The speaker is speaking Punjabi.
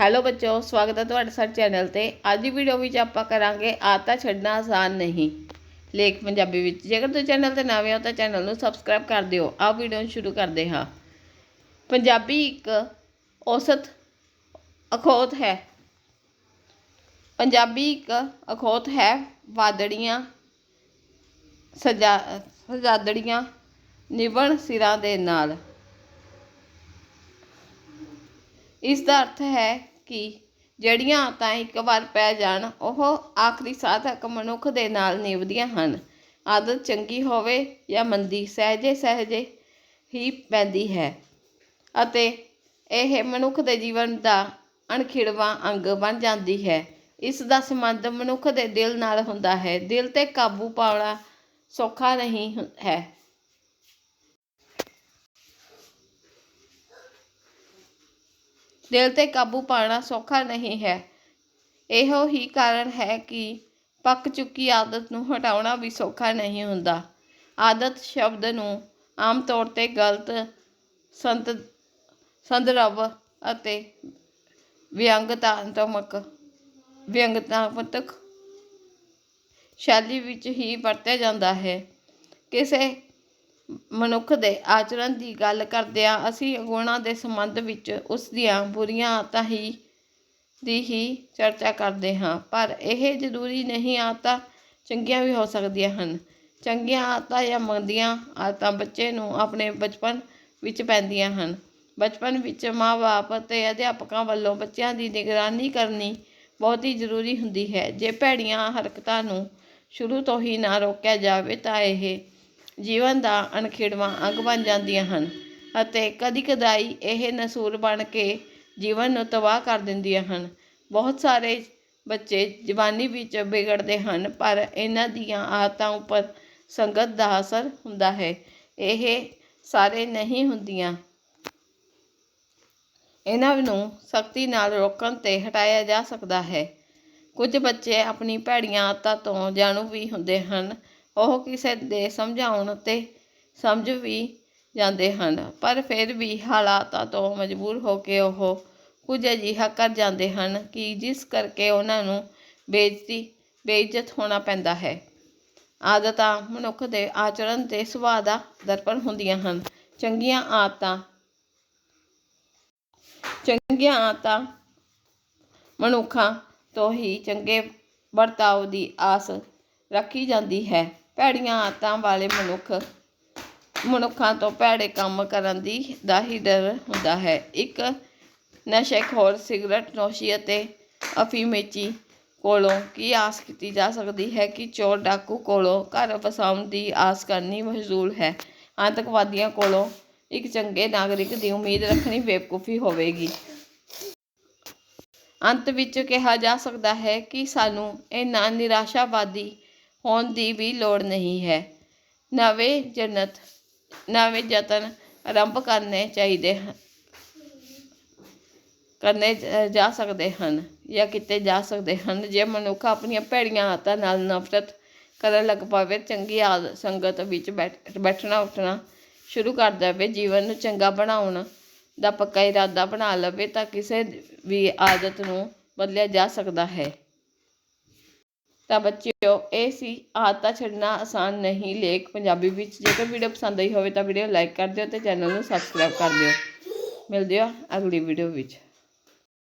ਹੈਲੋ ਬੱਚੋ ਸਵਾਗਤ ਹੈ ਤੁਹਾਡਾ ਸਾਡੇ ਚੈਨਲ ਤੇ। ਅੱਜ ਦੀ ਵੀਡੀਓ ਵਿੱਚ ਆਪਾਂ ਕਰਾਂਗੇ ਆਦਤਾਂ ਛੱਡਣਾ ਆਸਾਨ ਨਹੀਂ। ਲੇਖ ਪੰਜਾਬੀ ਵਿੱਚ। ਜੇਕਰ ਤੁਸੀਂ ਚੈਨਲ ਤੇ ਨਵੇਂ ਹੋ ਤਾਂ ਚੈਨਲ ਨੂੰ ਸਬਸਕ੍ਰਾਈਬ ਕਰ ਦਿਓ। ਆਓ ਵੀਡੀਓ ਨੂੰ ਸ਼ੁਰੂ ਕਰਦੇ ਹਾਂ। ਪੰਜਾਬੀ ਇੱਕ ਔਸਤ ਅਖੌਤ ਹੈ। ਪੰਜਾਬੀ ਇੱਕ ਅਖੌਤ ਹੈ। ਵਾਦੜੀਆਂ, ਸਜਾ, ਸਜਾਦੜੀਆਂ ਨਿਵਣ ਸਿਰਾਂ ਦੇ ਨਾਲ। ਇਸ ਦਾ ਅਰਥ ਹੈ ਕਿ ਜਿਹੜੀਆਂ ਆਦਤਾਂ ਇੱਕ ਵਾਰ ਪੈ ਜਾਣ, ਉਹ ਆਖਰੀ ਸਾਹ ਤੱਕ ਮਨੁੱਖ ਦੇ ਨਾਲ ਨਿਭਦੀਆਂ ਹਨ। ਆਦਤ ਚੰਗੀ ਹੋਵੇ ਜਾਂ ਮੰਦੀ, ਸਹਿਜੇ ਸਹਿਜੇ ਹੀ ਪੈਂਦੀ ਹੈ। ਅਤੇ ਇਹ ਮਨੁੱਖ ਦੇ ਜੀਵਨ ਦਾ ਅਣਖਿੜਵਾਂ ਅੰਗ ਬਣ ਜਾਂਦੀ ਹੈ। ਇਸ ਦਾ ਸੰਬੰਧ ਮਨੁੱਖ ਦੇ ਦਿਲ ਨਾਲ ਹੁੰਦਾ ਹੈ। ਦਿਲ ਤੇ ਕਾਬੂ ਪਾਉਣਾ ਸੌਖਾ ਨਹੀਂ ਹੈ। ਦਿਲ ਤੇ ਕਾਬੂ ਪਾਉਣਾ ਸੌਖਾ ਨਹੀਂ ਹੈ। ਇਹੋ ਹੀ ਕਾਰਨ ਹੈ ਕਿ ਪੱਕ ਚੁੱਕੀ ਆਦਤ ਨੂੰ ਹਟਾਉਣਾ ਵੀ ਸੌਖਾ ਨਹੀਂ ਹੁੰਦਾ। ਆਦਤ ਸ਼ਬਦ ਨੂੰ ਆਮ ਤੌਰ ਤੇ ਗਲਤ, ਸੰਤ, ਸੰਦਰਭ ਅਤੇ ਵਿਅੰਗਤਾਤਮਕ ਵਿਅੰਗਤਾਤਮਕ ਸ਼ੈਲੀ ਵਿੱਚ ਹੀ ਵਰਤਿਆ ਜਾਂਦਾ ਹੈ। ਕਿਸੇ ਮਨੁੱਖ ਦੇ ਆਚਰਣ ਦੀ ਗੱਲ ਕਰਦਿਆਂ ਅਸੀਂ ਗੁਣਾਂ ਦੇ ਸੰਬੰਧ ਵਿੱਚ ਉਸ ਦੀਆਂ ਬੁਰੀਆਂ ਆਦਤਾਂ ਹੀ, ਦੀ ਹੀ ਚਰਚਾ ਕਰਦੇ ਹਾਂ, ਪਰ ਇਹ ਜ਼ਰੂਰੀ ਨਹੀਂ ਆਦਤਾਂ ਚੰਗੀਆਂ ਵੀ ਹੋ ਸਕਦੀਆਂ ਹਨ। ਚੰਗੀਆਂ ਆਦਤਾਂ ਜਾਂ ਮੰਦੀਆਂ ਆਦਤਾਂ ਬੱਚੇ ਨੂੰ ਆਪਣੇ ਬਚਪਨ ਵਿੱਚ ਪੈਂਦੀਆਂ ਹਨ। ਬਚਪਨ ਵਿੱਚ ਮਾਂ-ਬਾਪ ਅਤੇ ਅਧਿਆਪਕਾਂ ਵੱਲੋਂ ਬੱਚਿਆਂ ਦੀ ਨਿਗਰਾਨੀ ਕਰਨੀ ਬਹੁਤ ਹੀ ਜ਼ਰੂਰੀ ਹੁੰਦੀ ਹੈ। ਜੇ ਭੈੜੀਆਂ ਹਰਕਤਾਂ ਨੂੰ ਸ਼ੁਰੂ ਤੋਂ ਹੀ ਨਾ ਰੋਕਿਆ ਜਾਵੇ ਤਾਂ ਇਹ ਜੀਵਨ ਦਾ ਅਣਖਿੜਵਾਂ ਅੰਗ ਬਣ ਜਾਂਦੀਆਂ ਹਨ ਅਤੇ ਕਦੀ ਕਦਾਈ ਇਹ ਨਸੂਰ ਬਣ ਕੇ ਜੀਵਨ ਨੂੰ ਤਬਾਹ ਕਰ ਦਿੰਦੀਆਂ ਹਨ। ਬਹੁਤ ਸਾਰੇ ਬੱਚੇ ਜਵਾਨੀ ਵਿੱਚ ਵਿਗੜਦੇ ਹਨ, ਪਰ ਇਹਨਾਂ ਦੀਆਂ ਆਦਤਾਂ ਉੱਪਰ ਸੰਗਤ ਦਾ ਅਸਰ ਹੁੰਦਾ ਹੈ। ਇਹ ਸਾਰੇ ਨਹੀਂ ਹੁੰਦੀਆਂ। ਇਹਨਾਂ ਨੂੰ ਸਖਤੀ ਨਾਲ ਰੋਕਣ ਤੇ ਹਟਾਇਆ ਜਾ ਸਕਦਾ ਹੈ। ਕੁਝ ਬੱਚੇ ਆਪਣੀ ਭੈੜੀਆਂ ਆਦਤਾਂ ਤੋਂ ਜਾਣੂ ਵੀ ਹੁੰਦੇ ਹਨ ਉਹ ਕਿਸੇ ਦੇ ਸਮਝਾਉਣ ਤੇ ਸਮਝ ਵੀ ਜਾਂਦੇ ਹਨ, ਪਰ ਫਿਰ ਵੀ ਹਾਲਾਤਾਂ ਤੋਂ ਮਜਬੂਰ ਹੋ ਕੇ ਉਹ ਕੁਝ ਅਜਿਹਾ ਕਰ ਜਾਂਦੇ ਹਨ ਕਿ ਜਿਸ ਕਰਕੇ ਉਹਨਾਂ ਨੂੰ ਬੇਇੱਜ਼ਤੀ, ਬੇਇੱਜ਼ਤ ਹੋਣਾ ਪੈਂਦਾ ਹੈ। ਆਦਤਾਂ ਮਨੁੱਖ ਦੇ ਆਚਰਣ ਤੇ ਸੁਭਾਅ ਦਾ ਦਰਪਣ ਹੁੰਦੀਆਂ ਹਨ। ਚੰਗੀਆਂ ਆਦਤਾਂ ਚੰਗੀਆਂ ਆਦਤਾਂ ਮਨੁੱਖਾਂ ਤੋਂ ਹੀ ਚੰਗੇ ਵਰਤਾਓ ਦੀ ਆਸ ਰੱਖੀ ਜਾਂਦੀ ਹੈ। ਭੈੜੀਆਂ ਆਦਤਾਂ ਵਾਲੇ ਮਨੁੱਖ, ਮਨੁੱਖਾਂ ਤੋਂ ਭੈੜੇ ਕੰਮ ਕਰਨ ਦੀ ਦਾ ਹੀ ਡਰ ਹੁੰਦਾ ਹੈ। ਇੱਕ ਨਸ਼ੇਖੋਰ ਸਿਗਰਟ ਨੋਸ਼ੀ ਅਤੇ ਅਫੀਮੇਚੀ ਕੋਲੋਂ ਕੀ ਆਸ ਕੀਤੀ ਜਾ ਸਕਦੀ ਹੈ ਕਿ ਚੋਰ ਡਾਕੂ ਕੋਲੋਂ ਘਰ ਵਸਾਉਣ ਦੀ ਆਸ ਕਰਨੀ ਮਹਜ਼ੂਲ ਹੈ? ਆਤੰਕਵਾਦੀਆਂ ਕੋਲੋਂ ਇੱਕ ਚੰਗੇ ਨਾਗਰਿਕ ਦੀ ਉਮੀਦ ਰੱਖਣੀ ਬੇਵਕੂਫੀ ਹੋਵੇਗੀ। ਅੰਤ ਵਿੱਚ ਕਿਹਾ ਜਾ ਸਕਦਾ ਹੈ ਕਿ ਸਾਨੂੰ ਇਹਨਾਂ ਨਿਰਾਸ਼ਾਵਾਦੀ ਹੋਣ ਦੀ ਵੀ ਲੋੜ ਨਹੀਂ ਹੈ। ਨਵੇਂ ਜਨਤ, ਨਵੇਂ ਯਤਨ ਆਰੰਭ ਕਰਨੇ ਚਾਹੀਦੇ ਹਨ, ਕਰਨੇ ਜਾ ਸਕਦੇ ਹਨ ਜਾਂ ਕੀਤੇ ਜਾ ਸਕਦੇ ਹਨ। ਜੇ ਮਨੁੱਖ ਆਪਣੀਆਂ ਭੈੜੀਆਂ ਆਦਤਾਂ ਨਾਲ ਨਫ਼ਰਤ ਕਰਨ ਲੱਗ ਪਵੇ, ਚੰਗੀ ਆਦ, ਸੰਗਤ ਵਿੱਚ ਬੈਠ ਬੈਠਣਾ ਉੱਠਣਾ ਸ਼ੁਰੂ ਕਰ ਦੇਵੇ। ਜੀਵਨ ਨੂੰ ਚੰਗਾ ਬਣਾਉਣ ਦਾ ਪੱਕਾ ਇਰਾਦਾ ਬਣਾ ਲਵੇ ਤਾਂ ਕਿਸੇ ਵੀ ਆਦਤ ਨੂੰ ਬਦਲਿਆ ਜਾ ਸਕਦਾ ਹੈ। ਤਾਂ ਬੱਚਿਓ, ਇਹ ਸੀ ਆਦਤਾਂ ਛੱਡਣਾ ਆਸਾਨ ਨਹੀਂ। ਲੇਖ ਪੰਜਾਬੀ ਵਿੱਚ ਜੇਕਰ ਵੀਡੀਓ ਪਸੰਦ ਆਈ ਹੋਵੇ ਤਾਂ ਵੀਡੀਓ ਲਾਈਕ ਕਰ ਦਿਓ ਤੇ ਚੈਨਲ ਨੂੰ ਸਬਸਕ੍ਰਾਈਬ ਕਰ ਦਿਓ। ਮਿਲਦੇ ਹਾਂ ਅਗਲੀ ਵੀਡੀਓ ਵਿੱਚ।